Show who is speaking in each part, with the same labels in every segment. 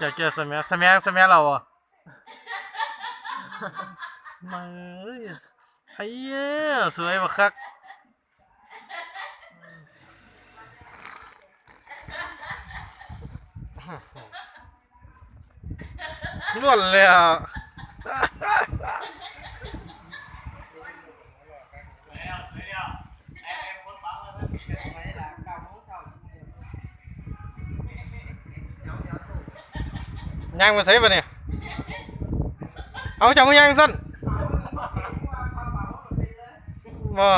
Speaker 1: เจอเจอสมัยสมัยสมัยเราอะมาเอ้ยไอ้เหี้ยสวยบักคักล้วนเลยอะ ย่างมาใส่ปะเนี่ย เอาจังมาย่างสั้นมา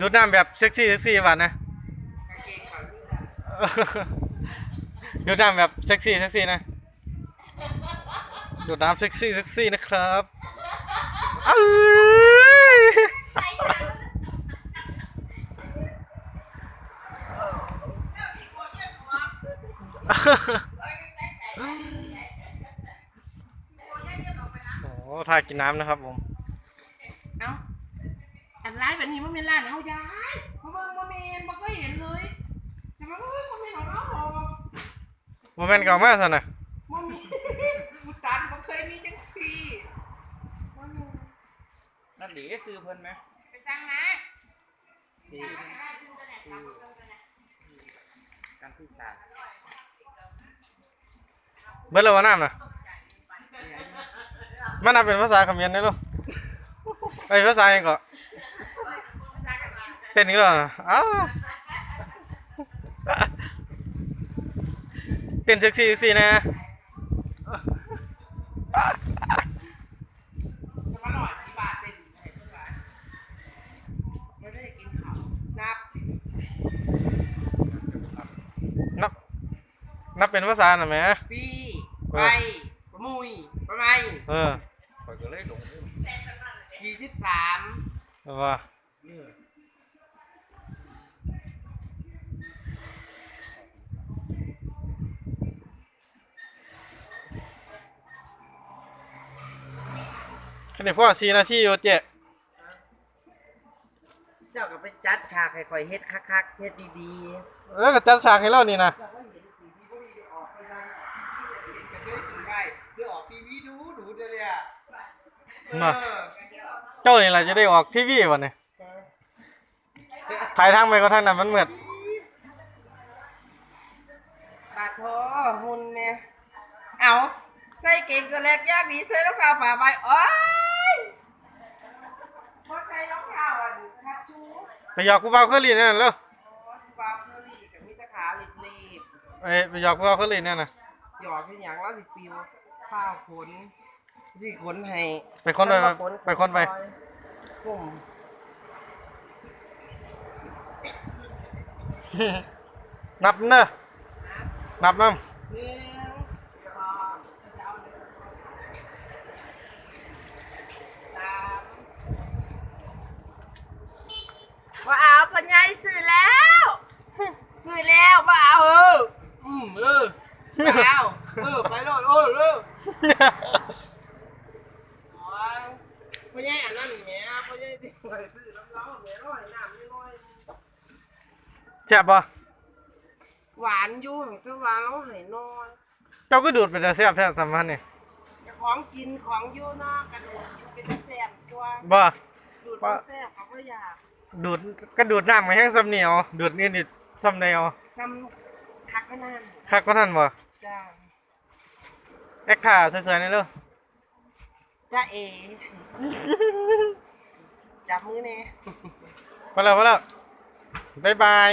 Speaker 1: ดูดน้ำแบบเซ็กซี่เซ็กซี่วานนะดูดน้ำแบบเซ็กซี่เซ็กซี่นะดูดน้ำเซ็กซี่เซ็กซี่นะครับอ้ย โอ้ท่ากินน้ำนะครับผม
Speaker 2: เอ้าอันไลฟ์แบบนี้มันเป็นร้านเอาย้ายเพราะว่ามันเมนมันก็เห็นเลยแต่มันไม่มันไม่ของเราหรอก
Speaker 1: โมเมนต์เก่ามากสันนะ
Speaker 2: มันมีมุตันมันเคยมีจังซี่
Speaker 3: นั่นหลีซื้อเพิ่นไหม
Speaker 2: ไปสั่งมา
Speaker 3: ที่การพิจาร
Speaker 1: เบิดแล้วว่าน้ำนะ มันนับเป็นภาษาเขมรได้หรอไอ้ยภาษาเองก็เต้นอีกแล้วนะอ้าวเต้นเซ็กซี่เซ็กซี่นะ
Speaker 2: จะมาหน่อยกี่บาทเต็มให้เพื่อนหลานไม่ได้กินข้าวนับ
Speaker 1: นับนับเป็นภาษาหน่อยไหม
Speaker 2: ปีไปประมุยประไม
Speaker 1: เออ
Speaker 3: ค อยก็เลยหลง
Speaker 2: ยี่สิบสาม
Speaker 1: เอาว่าแค่นี้พ่อสี่นาทีอยู่เจ๊
Speaker 2: เจ้าก็ไปจัดฉากให้คอยเฮ็ดคักๆเฮ็ดดี
Speaker 1: เออก็จัดฉากให้เรานี่นะ มา
Speaker 2: อ
Speaker 1: เจ้านี่แหละจะได้ออกทีวีวันนี้ถ่ายทางไปก็ทางนั้นมันเหมือด
Speaker 2: ปาดโถหุ่นเนี่ยเอาใส่เก่งกระแลกยากดีใส่รองเท้าผ้าใบโอ้ยพอใส่รองเท้าอะคัดชู
Speaker 1: ไปหยอกกูเบาเครื่องลีนนั่นแล้ว
Speaker 2: บาเคอรี่กับมิตรขาลิบลีบ
Speaker 1: ไปไปหยอกกูเบาเครื่องลีนนั่นนะ
Speaker 2: หยอดเป็นอย่างละสิปิวข้าวขน สิขนให้
Speaker 1: ไปคนไปไปคนไป
Speaker 2: กลุ่ม
Speaker 1: นับเนอะนับน้
Speaker 2: หนึ่งสองสามว่าเอาพันยายสื่อแล้วสื่อแล้วว่าเอาเอออืมเออว่าเอาเออไปเลยเออเออำโอ้ย พันยายอันนั้นแหม่พันยายที่ไปซื้อน้ำเล้าแหม่ร้อยน้ำไม่ร้อย
Speaker 1: แจ็บปะ
Speaker 2: หวานอยู่คือหวานแล้วหายนอน
Speaker 1: เจ้าก็ดูดไปแต่แซ่บแท้สำคัญนี่
Speaker 2: จะของกินของอยู่เนอกกระดูกกินเป็นแซ่บตัว
Speaker 1: บ่
Speaker 2: ดูดบ่แซ่บเขาก็อยาก
Speaker 1: ดูดก็ดูดน้ำมาแห้งซ้ำเหนียวดูดนี่นี่ซ้ำเดียว
Speaker 2: ซ้ำคักก็นั่น
Speaker 1: คักก็ท่านบ่
Speaker 2: จ้า
Speaker 1: แอคท่าสวยๆนี่เด้อ
Speaker 2: จ้าเอจับมือเน่
Speaker 1: มาแล้วมาแล้วบ๊ายบาย